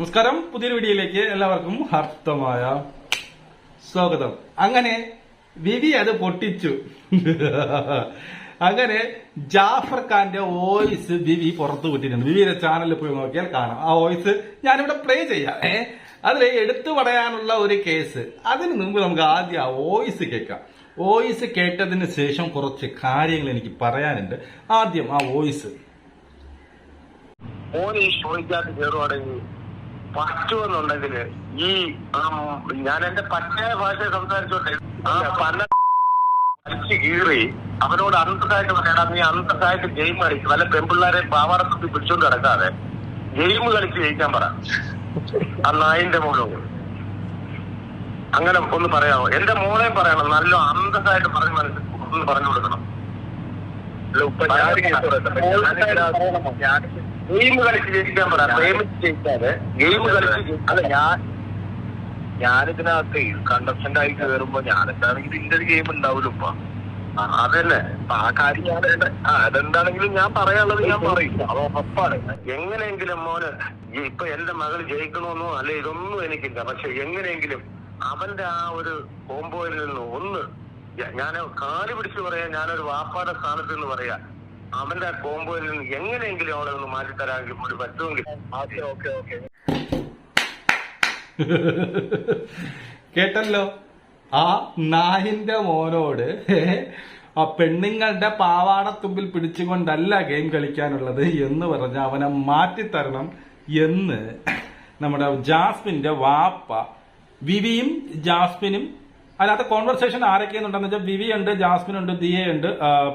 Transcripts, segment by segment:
നമസ്കാരം. പുതിയൊരു വീഡിയോയിലേക്ക് എല്ലാവർക്കും ഹർത്തമായ സ്വാഗതം. അങ്ങനെ വിവി അത് പൊട്ടിച്ചു. അങ്ങനെ ജാഫർ ഖാന്റെ വോയിസ് വിവി പുറത്തു വിട്ടിട്ടുണ്ട്. വിവിയുടെ ചാനലിൽ പോയി നോക്കിയാൽ കാണാം. ആ വോയിസ് ഞാനിവിടെ പ്ലേ ചെയ്യാം. ഏ അതിൽ എടുത്തു പറയാനുള്ള ഒരു കേസ് അതിന് മുമ്പ് നമുക്ക് ആദ്യം ആ വോയിസ് കേൾക്കാം. വോയിസ് കേട്ടതിന് ശേഷം കുറച്ച് കാര്യങ്ങൾ എനിക്ക് പറയാനുണ്ട്. ആദ്യം ആ വോയിസ്. പറ്റുമെന്നുണ്ടെങ്കിൽ ഈ ഞാൻ എന്റെ പറ്റേ ഭാഷ സംസാരിച്ചോട്ടെ. ആ പല വലിച്ചു കീറി അവനോട് അന്തസ്സായിട്ട് പറയണം. നീ അന്തസ്സായിട്ട് ഗെയിം കളിച്ച് വല്ല പെമ്പിള്ളാരെ പാവാറത്തി പിടിച്ചോണ്ട് കിടക്കാതെ ഗെയിം കളിച്ച് ജയിക്കാൻ പറ. ആ നായിന്റെ മോനോട് അങ്ങനെ ഒന്ന് പറയാമോ? എന്റെ മോളെ പറയണം. നല്ല അന്തസായിട്ട് പറഞ്ഞ് മനസ്സിൽ ഒന്ന് പറഞ്ഞു കൊടുക്കണം. ഞാൻ ഗെയിം കളിച്ച് ജയിക്കാൻ പറ. പ്രേമിച്ച് ജയിക്കാതെ ഗെയിം കളിച്ച് അല്ല ഞാൻ ഞാനിതിനകത്ത് കണ്ടസ്റ്റന്റ് ആയി കയറുമ്പോ ഞാൻ എന്താണെങ്കിലും ഇതിന്റെ ഒരു ഗെയിം ഉണ്ടാവില്ല ഇപ്പൊ അതന്നെ. ആ കാര്യം ഞാൻ ആ അതെന്താണെങ്കിലും ഞാൻ പറയാനുള്ളത് ഞാൻ പറയും. അത് ഉറപ്പാണ് എങ്ങനെയെങ്കിലും മോന് ഇപ്പൊ എന്റെ മകൾ ജയിക്കണമെന്നോ അല്ലെ ഇതൊന്നും എനിക്കില്ല. പക്ഷെ എങ്ങനെയെങ്കിലും അവന്റെ ആ ഒരു കോമ്പോയിൽ നിന്ന് ഒന്ന് ഞാൻ കാൽ പിടിച്ച് പറയാ ഞാനൊരു വാപ്പാടെ സ്ഥാനത്ത് നിന്ന് പറയാ അവന്റെ ആ കോമ്പോയിൽ നിന്ന് എങ്ങനെയെങ്കിലും അവളെ ഒന്ന് മാറ്റിത്തരാമെങ്കിൽ കൂടി പറ്റുമെങ്കിൽ കേട്ടല്ലോ? ആ നായിന്റെ മോനോട് ആ പെണ്ണുങ്ങളുടെ പാവാടത്തുമ്പിൽ പിടിച്ചുകൊണ്ടല്ല ഗെയിം കളിക്കാനുള്ളത് എന്ന് പറഞ്ഞ അവനെ മാറ്റിത്തരണം എന്ന് നമ്മുടെ ജാസ്മിന്റെ വാപ്പ വിവിയും ജാസ്മിനും അതിനകത്ത് കോൺവെർസേഷൻ ആരൊക്കെയെന്നുണ്ടെന്ന് വെച്ചാൽ വിവി ഉണ്ട് ജാസ്മിൻ ഉണ്ട് ദിയ ഉണ്ട്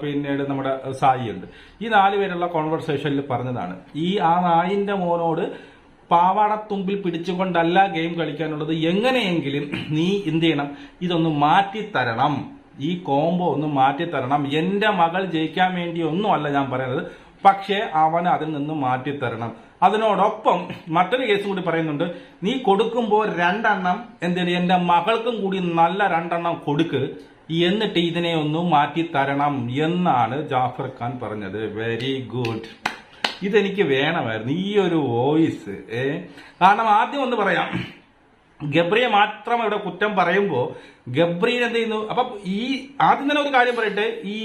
പിന്നീട് നമ്മുടെ സായി ഉണ്ട് ഈ നാല് പേരുള്ള കോൺവെർസേഷനിൽ പറഞ്ഞതാണ്. ഈ ആ നായിന്റെ മോനോട് പാവാടത്തുമ്പിൽ പിടിച്ചുകൊണ്ടല്ല ഗെയിം കളിക്കാനുള്ളത്. എങ്ങനെയെങ്കിലും നീ എന്ത് ചെയ്യണം? ഇതൊന്ന് മാറ്റിത്തരണം. ഈ കോംബോ ഒന്ന് മാറ്റിത്തരണം. എന്റെ മകൾ ജയിക്കാൻ വേണ്ടി ഒന്നുമല്ല ഞാൻ പറയുന്നത്. പക്ഷേ അവൻ അതിൽ നിന്ന് മാറ്റിത്തരണം. അതിനോടൊപ്പം മറ്റൊരു കേസ് കൂടി പറയുന്നുണ്ട്. നീ കൊടുക്കുമ്പോൾ രണ്ടെണ്ണം എന്തിന്? എന്റെ മകൾക്കും കൂടി നല്ല രണ്ടെണ്ണം കൊടുക്ക്. എന്നിട്ട് ഇതിനെ ഒന്ന് മാറ്റിത്തരണം എന്നാണ് ജാഫർ ഖാൻ പറഞ്ഞത്. വെരി ഗുഡ് ഇതെനിക്ക് വേണമായിരുന്നു. ഈ ഒരു വോയിസ് ഏ? കാരണം ആദ്യം ഒന്ന് പറയാം. ഗബ്രിയെ മാത്രം ഇവിടെ കുറ്റം പറയുമ്പോൾ ഗബ്രീൻ എന്ത് ചെയ്യുന്നു? അപ്പൊ ഈ ആദ്യം തന്നെ ഒരു കാര്യം പറയട്ടെ. ഈ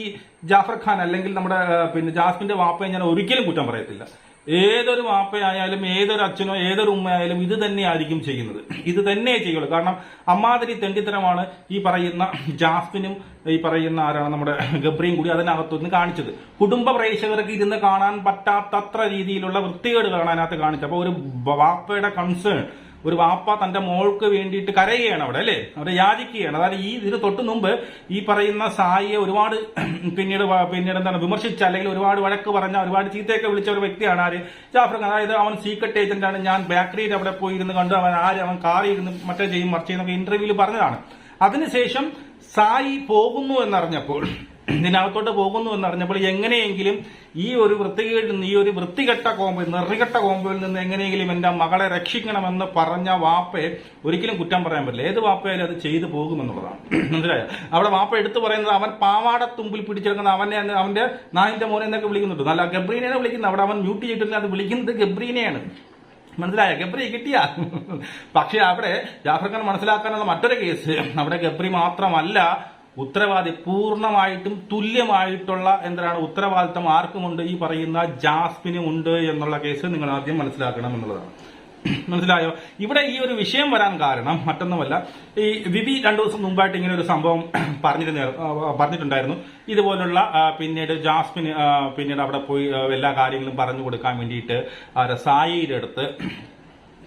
ജാഫർ ഖാൻ അല്ലെങ്കിൽ നമ്മുടെ പിന്നെ ജാസ്മിന്റെ വാപ്പയെ ഞാൻ ഒരിക്കലും കുറ്റം പറയത്തില്ല. ഏതൊരു വാപ്പയായാലും ഏതൊരു അച്ഛനോ ഏതൊരു ഉമ്മയായാലും ഇത് തന്നെയായിരിക്കും ചെയ്യുന്നത്. ഇത് തന്നെ ചെയ്യുള്ളൂ. കാരണം അമ്മാതിരി തെണ്ടിത്തരമാണ് ഈ പറയുന്ന ജാസ്മിനും ഈ പറയുന്ന ആരാണ് നമ്മുടെ ഗബ്രിയും കൂടി അതിനകത്തുനിന്ന് കാണിച്ചത്. കുടുംബ പ്രേക്ഷകർക്ക് ഇരുന്ന് കാണാൻ പറ്റാത്തത്ര രീതിയിലുള്ള വൃത്തികേട് കാണാനകത്ത് കാണിച്ചത്. അപ്പോൾ ഒരു വാപ്പയുടെ കൺസേൺ ഒരു വാപ്പ തന്റെ മോൾക്ക് വേണ്ടിയിട്ട് കരയുകയാണ് അവിടെ അല്ലേ? അവിടെ യാചിക്കുകയാണ്. അതായത് ഈ ഇതിന് തൊട്ട് മുമ്പ് ഈ പറയുന്ന സായിയെ ഒരുപാട് പിന്നീട് പിന്നീട് എന്താണ് വിമർശിച്ച അല്ലെങ്കിൽ ഒരുപാട് വഴക്ക് പറഞ്ഞ ഒരുപാട് ചീത്തയൊക്കെ വിളിച്ച ഒരു വ്യക്തിയാണ് ആര്? ജാഫർ അതായത് അവൻ സീക്രട്ട് ഏജന്റ് ആണ്. ഞാൻ ബേക്കറിയിൽ അവിടെ പോയി ഇരുന്ന് കണ്ടു. അവൻ ആര്? അവൻ കാറിൽ ഇരുന്ന് മറ്റേ ചെയ്യും മറിച്ച് ചെയ്യുന്നൊക്കെ ഇന്റർവ്യൂവിൽ പറഞ്ഞതാണ്. അതിനുശേഷം സായി പോകുന്നു എന്നറിഞ്ഞപ്പോൾ ഇതിനകത്തോട്ട് പോകുന്നു എന്നറിഞ്ഞപ്പോൾ എങ്ങനെയെങ്കിലും ഈ ഒരു വൃത്തികേടിൽ നിന്ന് ഈ ഒരു വൃത്തികെട്ട കോമ്പോ നിറികെട്ട കോമ്പോയിൽ നിന്ന് എങ്ങനെയെങ്കിലും എന്റെ മകളെ രക്ഷിക്കണമെന്ന് പറഞ്ഞ വാപ്പയെ ഒരിക്കലും കുറ്റം പറയാൻ പറ്റില്ല. ഏത് വാപ്പയാലും അത് ചെയ്തു പോകുമെന്നുള്ളതാണ്. മനസ്സിലായോ? അവിടെ വാപ്പ എടുത്തു പറയുന്നത് അവൻ പാവാട തുമ്പിൽ പിടിച്ചെടുക്കുന്ന അവനെ അവന്റെ നായിന്റെ മോനെ എന്നൊക്കെ വിളിക്കുന്നുണ്ട്. നല്ല ഗബ്രീനെ വിളിക്കുന്നത്. അവിടെ അവൻ മ്യൂട്ട് ചെയ്തിട്ടില്ല അത് വിളിക്കുന്നത് ഗബ്രീനെയാണ്. മനസ്സിലായ? ഗബ്രി കിട്ടിയ. പക്ഷെ അവിടെ ജാഫർഖാൻ മനസ്സിലാക്കാനുള്ള മറ്റൊരു കേസ് അവിടെ ഗബ്രി മാത്രമല്ല ഉത്തരവാദി പൂർണമായിട്ടും തുല്യമായിട്ടുള്ള എന്താണ് ഉത്തരവാദിത്തം ആർക്കുമുണ്ട്? ഈ പറയുന്ന ജാസ്മിനും ഉണ്ട് എന്നുള്ള കേസ് നിങ്ങൾ ആദ്യം മനസ്സിലാക്കണം എന്നുള്ളതാണ്. മനസ്സിലായോ? ഇവിടെ ഈ ഒരു വിഷയം വരാൻ കാരണം മറ്റൊന്നുമല്ല. ഈ വിവി രണ്ടു ദിവസം മുമ്പായിട്ട് ഇങ്ങനെ ഒരു സംഭവം പറഞ്ഞിരുന്ന പറഞ്ഞിട്ടുണ്ടായിരുന്നു. ഇതുപോലുള്ള പിന്നീട് ജാസ്മിന് പിന്നീട് അവിടെ പോയി എല്ലാ കാര്യങ്ങളും പറഞ്ഞു കൊടുക്കാൻ വേണ്ടിയിട്ട് സായിയുടെ അടുത്ത്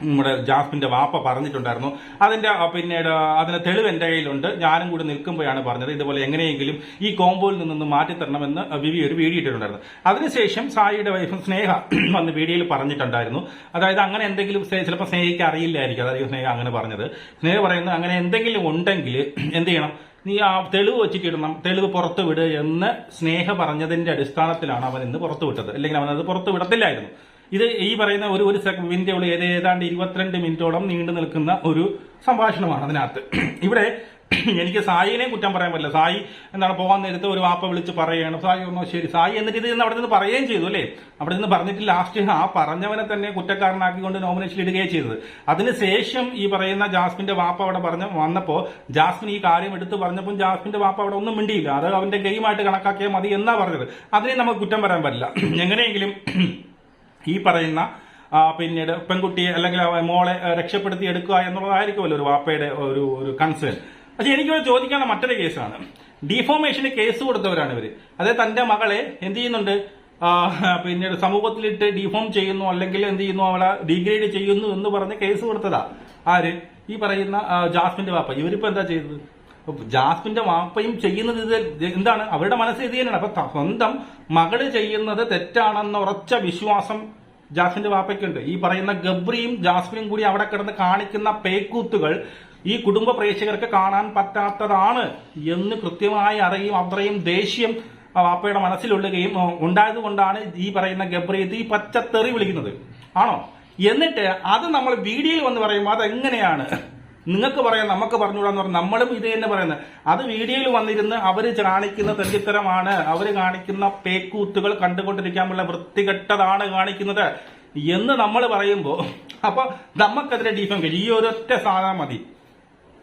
നമ്മുടെ ജാസ്മിന്റെ വാപ്പ പറഞ്ഞിട്ടുണ്ടായിരുന്നു. അതിന്റെ പിന്നീട് അതിന് തെളിവ് എന്റെ കയ്യിലുണ്ട്. ഞാനും കൂടി നിൽക്കുമ്പോഴാണ് പറഞ്ഞത്. ഇതുപോലെ എങ്ങനെയെങ്കിലും ഈ കോമ്പോയിൽ നിന്നൊന്ന് മാറ്റിത്തരണമെന്ന് വിവി ഒരു വീഡിയോ ഇട്ടിട്ടുണ്ടായിരുന്നു. അതിനുശേഷം സായിയുടെ വൈഫ് സ്നേഹ വന്ന് വീഡിയോയിൽ പറഞ്ഞിട്ടുണ്ടായിരുന്നു. അതായത് അങ്ങനെ എന്തെങ്കിലും ചിലപ്പോൾ സ്നേഹിക്ക് അറിയില്ലായിരിക്കും. അതായത് സ്നേഹ അങ്ങനെ പറഞ്ഞത്. സ്നേഹ പറയുന്നത് അങ്ങനെ എന്തെങ്കിലും ഉണ്ടെങ്കിൽ എന്ത് ചെയ്യണം? നീ ആ തെളിവ് വെച്ചിട്ട് ഇടണം. തെളിവ് പുറത്തുവിട് എന്ന് സ്നേഹ പറഞ്ഞതിന്റെ അടിസ്ഥാനത്തിലാണ് അവൻ ഇന്ന് പുറത്തുവിട്ടത്. അല്ലെങ്കിൽ അവൻ അത് പുറത്തു വിടത്തില്ലായിരുന്നു ഇത് ഈ പറയുന്ന ഒരു ഒരു ഉള്ളിൽ ഏത് ഏതാണ്ട് ഇരുപത്തിരണ്ട് മിനിറ്റോളം നീണ്ടു നിൽക്കുന്ന ഒരു സംഭാഷണമാണ് അതിനകത്ത്. ഇവിടെ എനിക്ക് സായിനെ കുറ്റം പറയാൻ പറ്റില്ല. സായി എന്താണ് പോകാൻ നേരത്തെ ഒരു വാപ്പ വിളിച്ച് പറയുകയാണ്. സായി ഒന്നോ ശരി. സായി എന്നിട്ട് നിന്ന് അവിടെ നിന്ന് പറയുകയും ചെയ്തു അല്ലേ? അവിടെ നിന്ന് പറഞ്ഞിട്ട് ലാസ്റ്റ് ആ പറഞ്ഞവനെ തന്നെ കുറ്റക്കാരനാക്കിക്കൊണ്ട് നോമിനേഷൻ ഇടുകയും ചെയ്തത്. അതിനുശേഷം ഈ പറയുന്ന ജാസ്മിന്റെ വാപ്പ അവിടെ പറഞ്ഞ വന്നപ്പോ ജാസ്മിൻ ഈ കാര്യം എടുത്തു പറഞ്ഞപ്പോൾ ജാസ്മിന്റെ വാപ്പ അവിടെ ഒന്നും മിണ്ടിയില്ല. അത് അവന്റെ ഗെയിമായിട്ട് കണക്കാക്കിയാൽ മതി എന്നാ പറഞ്ഞത്. അതിനെ നമുക്ക് കുറ്റം പറയാൻ പറ്റില്ല. എങ്ങനെയെങ്കിലും ഈ പറയുന്ന പിന്നീട് പെൺകുട്ടിയെ അല്ലെങ്കിൽ മോളെ രക്ഷപ്പെടുത്തി എടുക്കുക എന്നുള്ളതായിരിക്കുമല്ലോ ഒരു വാപ്പയുടെ ഒരു ഒരു കൺസേൺ പക്ഷെ എനിക്കിവിടെ ചോദിക്കാനുള്ള മറ്റൊരു കേസാണ്. ഡിഫോമേഷന് കേസ് കൊടുത്തവരാണ് ഇവർ. അതായത് തന്റെ മകളെ എന്ത് ചെയ്യുന്നുണ്ട്? പിന്നീട് സമൂഹത്തിലിട്ട് ഡിഫോം ചെയ്യുന്നു അല്ലെങ്കിൽ എന്ത് ചെയ്യുന്നു? അവളെ ഡിഗ്രേഡ് ചെയ്യുന്നു എന്ന് പറഞ്ഞ് കേസ് കൊടുത്തതാ. ആര്? ഈ പറയുന്ന ജാസ്മിന്റെ വാപ്പ. ഇവരിപ്പോ എന്താ ചെയ്തത്? ജാസ്മിന്റെ വാപ്പയും ചെയ്യുന്നത് ഇത് എന്താണ്? അവരുടെ മനസ്സ് ഇത് തന്നെയാണ്. അപ്പൊ സ്വന്തം മകൾ ചെയ്യുന്നത് തെറ്റാണെന്ന ഉറച്ച വിശ്വാസം ജാസ്മിന്റെ വാപ്പയ്ക്കുണ്ട്. ഈ പറയുന്ന ഗബ്രിയും ജാസ്മിനും കൂടി അവിടെ കിടന്ന് കാണിക്കുന്ന പേക്കൂത്തുകൾ ഈ കുടുംബ പ്രേക്ഷകർക്ക് കാണാൻ പറ്റാത്തതാണ് എന്ന് കൃത്യമായി അറിയും അത്രയും ദേഷ്യം ആ വാപ്പയുടെ മനസ്സിലുള്ളുകയും ഉണ്ടായത് ഉണ്ടായതുകൊണ്ടാണ് ഈ പറയുന്ന ഗബ്രിയത്ത് ഈ പച്ചത്തെറി വിളിക്കുന്നത്. ആണോ? എന്നിട്ട് അത് നമ്മൾ വീഡിയോയിൽ വന്ന് പറയുമ്പോൾ അതെങ്ങനെയാണ്? നിങ്ങൾക്ക് പറയാം നമുക്ക് പറഞ്ഞുകൂടാന്ന് പറഞ്ഞു നമ്മളും ഇത് തന്നെ പറയുന്നത്. അത് വീഡിയോയിൽ വന്നിരുന്ന് അവർ കാണിക്കുന്ന തെറ്റിത്തരമാണ് അവർ കാണിക്കുന്ന പേക്കൂത്തുകൾ കണ്ടുകൊണ്ടിരിക്കാനുള്ള വൃത്തികെട്ടതാണ് കാണിക്കുന്നത് എന്ന് നമ്മൾ പറയുമ്പോൾ അപ്പൊ നമുക്കെതിരെ ഡിഫം കഴിയും ഈ ഒരൊറ്റ സാധനം മതി.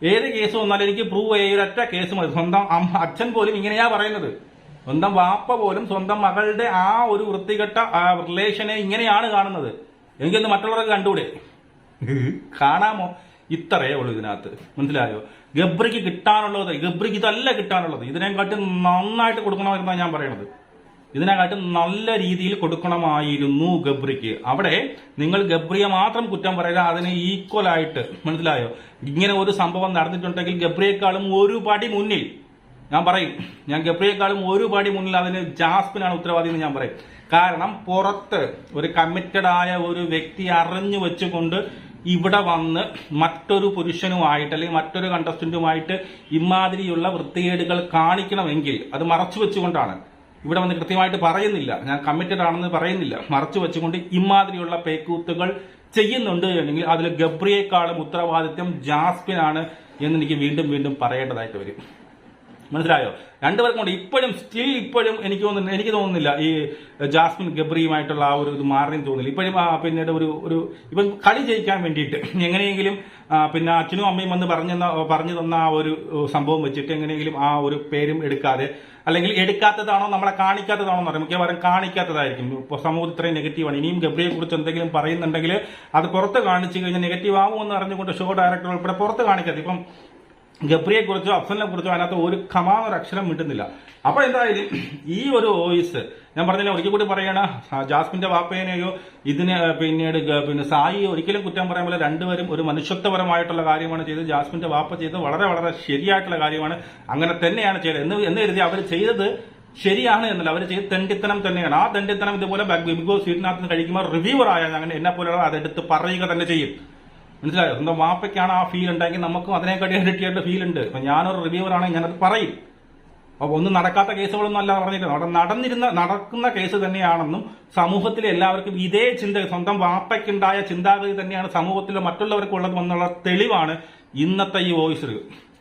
ഏത് കേസ് വന്നാലും എനിക്ക് പ്രൂവ് ചെയ്യ. ഒരൊറ്റ കേസ് മതി. സ്വന്തം അച്ഛൻ പോലും ഇങ്ങനെയാ പറയുന്നത്. സ്വന്തം വാപ്പ പോലും സ്വന്തം മകളുടെ ആ ഒരു വൃത്തികെട്ട റിലേഷനെ ഇങ്ങനെയാണ് കാണുന്നത്. എനിക്കൊന്ന് മറ്റുള്ളവർക്ക് കണ്ടുകൂടെ? കാണാമോ? ഇത്രയേ ഉള്ളൂ ഇതിനകത്ത്. മനസ്സിലായോ? ഗബ്രിക്ക് കിട്ടാനുള്ളത് ഗബ്രിക്ക് ഇതല്ല കിട്ടാനുള്ളത്. ഇതിനെക്കാട്ടി നന്നായിട്ട് കൊടുക്കണമെന്നാണ് ഞാൻ പറയണത്. ഇതിനെക്കാട്ടി നല്ല രീതിയിൽ കൊടുക്കണമായിരുന്നു ഗബ്രിക്ക്. അവിടെ നിങ്ങൾ ഗബ്രിയെ മാത്രം കുറ്റം പറയുക അതിന് ഈക്വൽ ആയിട്ട്. മനസ്സിലായോ? ഇങ്ങനെ ഒരു സംഭവം നടന്നിട്ടുണ്ടെങ്കിൽ ഗബ്രിയേക്കാളും ഒരു പടി മുന്നിൽ. ഞാൻ പറയും ഞാൻ ഗബ്രിയേക്കാളും ഒരു പടി മുന്നിൽ അതിന് ജാസ്മിനാണ് ഉത്തരവാദി എന്ന് ഞാൻ പറയും. കാരണം പുറത്ത് ഒരു കമ്മിറ്റഡ് ആയ ഒരു വ്യക്തി അറിഞ്ഞു വെച്ചുകൊണ്ട് ഇവിടെ വന്ന് മറ്റൊരു പുരുഷനുമായിട്ട് അല്ലെങ്കിൽ മറ്റൊരു കണ്ടസ്റ്റന്റുമായിട്ട് ഇമാതിരിയുള്ള വൃത്തികേടുകൾ കാണിക്കണമെങ്കിൽ അത് മറച്ചു വെച്ചുകൊണ്ടാണ്. ഇവിടെ വന്ന് കൃത്യമായിട്ട് പറയുന്നില്ല. ഞാൻ കമ്മിറ്റഡ് ആണെന്ന് പറയുന്നില്ല. മറച്ചു വെച്ചുകൊണ്ട് ഇമാതിരിയുള്ള പേക്കൂത്തുകൾ ചെയ്യുന്നുണ്ട് അല്ലെങ്കിൽ അതിൽ ഗബ്രിയേക്കാളും ഉത്തരവാദിത്വം ജാസ്പിനാണ് എന്ന് എനിക്ക് വീണ്ടും വീണ്ടും പറയേണ്ടതായിട്ട് വരും. മനസ്സിലായോ? രണ്ടുപേർക്കും കൊണ്ട് ഇപ്പോഴും സ്റ്റിൽ ഇപ്പോഴും എനിക്ക് തോന്നുന്നു എനിക്ക് തോന്നുന്നില്ല ഈ ജാസ്മിൻ ഗബ്രിയുമായിട്ടുള്ള ആ ഒരു ഇത് മാറിയെന്ന് തോന്നുന്നില്ല. ഇപ്പോഴും പിന്നീട് ഒരു ഒരു ഇപ്പം കളി ജയിക്കാൻ വേണ്ടിയിട്ട് എങ്ങനെയെങ്കിലും പിന്നെ അച്ഛനും അമ്മയും വന്ന് പറഞ്ഞു പറഞ്ഞു തന്ന ആ ഒരു സംഭവം വെച്ചിട്ട് എങ്ങനെയെങ്കിലും ആ ഒരു പേരും എടുക്കാതെ അല്ലെങ്കിൽ എടുക്കാത്തതാണോ നമ്മളെ കാണിക്കാത്തതാണോ എന്ന് അറിയാം. മിക്കവാറും കാണിക്കാത്തതായിരിക്കും. സമൂഹത്തിൽ ഇത്രയും നെഗറ്റീവാണ്. ഇനിയും ഗബ്രിയെ കുറിച്ച് എന്തെങ്കിലും പറയുന്നുണ്ടെങ്കിൽ അത് പുറത്ത് കാണിച്ചു കഴിഞ്ഞാൽ നെഗറ്റീവ് ആകുമെന്ന് അറിഞ്ഞുകൊണ്ട് ഷോ ഡയറക്ടർ ഉൾപ്പെടെ പുറത്ത് കാണിക്കാതെ ഇപ്പം ഗബ്രിയെ കുറിച്ചോ അഫ്സലിനെ കുറിച്ചോ അതിനകത്ത് ഒരു കമാന്നൊരു അക്ഷരം കിട്ടുന്നില്ല അപ്പൊ എന്തായാലും ഈ ഒരു വോയിസ് ഞാൻ പറഞ്ഞില്ല ഒരിക്കൽ കൂടി പറയണ ജാസ്മിന്റെ വാപ്പേനെയോ ഇതിന് പിന്നീട് പിന്നെ സായി ഒരിക്കലും കുറ്റം പറയാൻ പോലെ രണ്ടുപേരും ഒരു മനുഷ്യത്വപരമായിട്ടുള്ള കാര്യമാണ് ചെയ്തത്. ജാസ്മിന്റെ വാപ്പ ചെയ്തത് വളരെ വളരെ ശരിയായിട്ടുള്ള കാര്യമാണ്. അങ്ങനെ തന്നെയാണ് ചെയ്തത്. എന്ന് എന്ന് കരുതി അവർ ചെയ്തത് ശരിയാണ് എന്നല്ല. അവർ ചെയ്ത് തെണ്ടിത്തനം തന്നെയാണ്. ആ തെണ്ടിത്തനം ഇതുപോലെ ബിഗ് ബോസ് സീറ്റിനകത്ത് കഴിക്കുമ്പോൾ റിവ്യൂവർ ആയാൽ അങ്ങനെ എന്നെ പോലെയുള്ള അതെടുത്ത് പറയുക തന്നെ ചെയ്യും. മനസ്സിലായോ? സ്വന്തം വാപ്പയ്ക്കാണ് ആ ഫീൽ ഉണ്ടെങ്കിൽ നമുക്കും അതിനെക്കാട്ടി ഇരട്ടിയായിട്ട് ഫീൽ ഉണ്ട്. അപ്പൊ ഞാനൊരു റിവ്യൂവർ ആണെങ്കിൽ ഞാനത് പറയും. അപ്പൊ ഒന്നും നടക്കാത്ത കേസുകളൊന്നും അല്ല പറഞ്ഞിരുന്നത് അവിടെ നടന്നിരുന്ന നടക്കുന്ന കേസ് തന്നെയാണെന്നും സമൂഹത്തിലെ എല്ലാവർക്കും ഇതേ ചിന്ത സ്വന്തം വാപ്പയ്ക്കുണ്ടായ ചിന്താഗതി തന്നെയാണ് സമൂഹത്തിലെ മറ്റുള്ളവർക്കുള്ളത് എന്നുള്ള തെളിവാണ് ഇന്നത്തെ ഈ വോയിസ്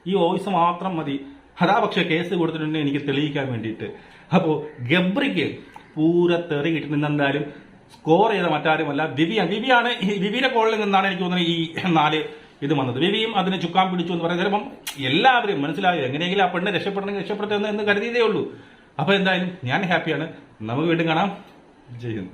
ഈ വോയിസ് മാത്രം മതി. അതാ പക്ഷെ കേസ് കൊടുത്തിട്ടുണ്ട് എനിക്ക് തെളിയിക്കാൻ വേണ്ടിയിട്ട്. അപ്പോൾ ഗബ്രിക്ക് പൂര തെറി കിട്ടുന്നെന്തായാലും സ്കോർ ചെയ്ത മറ്റാരുമല്ല. ദിവ്യ ദിവ്യാണ് ദിവ്യയുടെ കോളിൽ നിന്നാണ് എനിക്ക് തോന്നുന്നത് ഈ നാല് ഇത് വന്നത്. വിവിയും അതിന് ചുക്കാൻ പിടിച്ചു എന്ന് പറയുന്നത് ചിലപ്പം എല്ലാവരും മനസ്സിലായോ? എങ്ങനെയെങ്കിലും ആ പെണ്ണ് രക്ഷപ്പെടണമെങ്കിൽ രക്ഷപ്പെടുത്തുന്നു എന്ന് കരുതിയതേ ഉള്ളൂ. അപ്പൊ എന്തായാലും ഞാൻ ഹാപ്പിയാണ് നമുക്ക് വീണ്ടും കാണാം. ചെയ്യുന്നു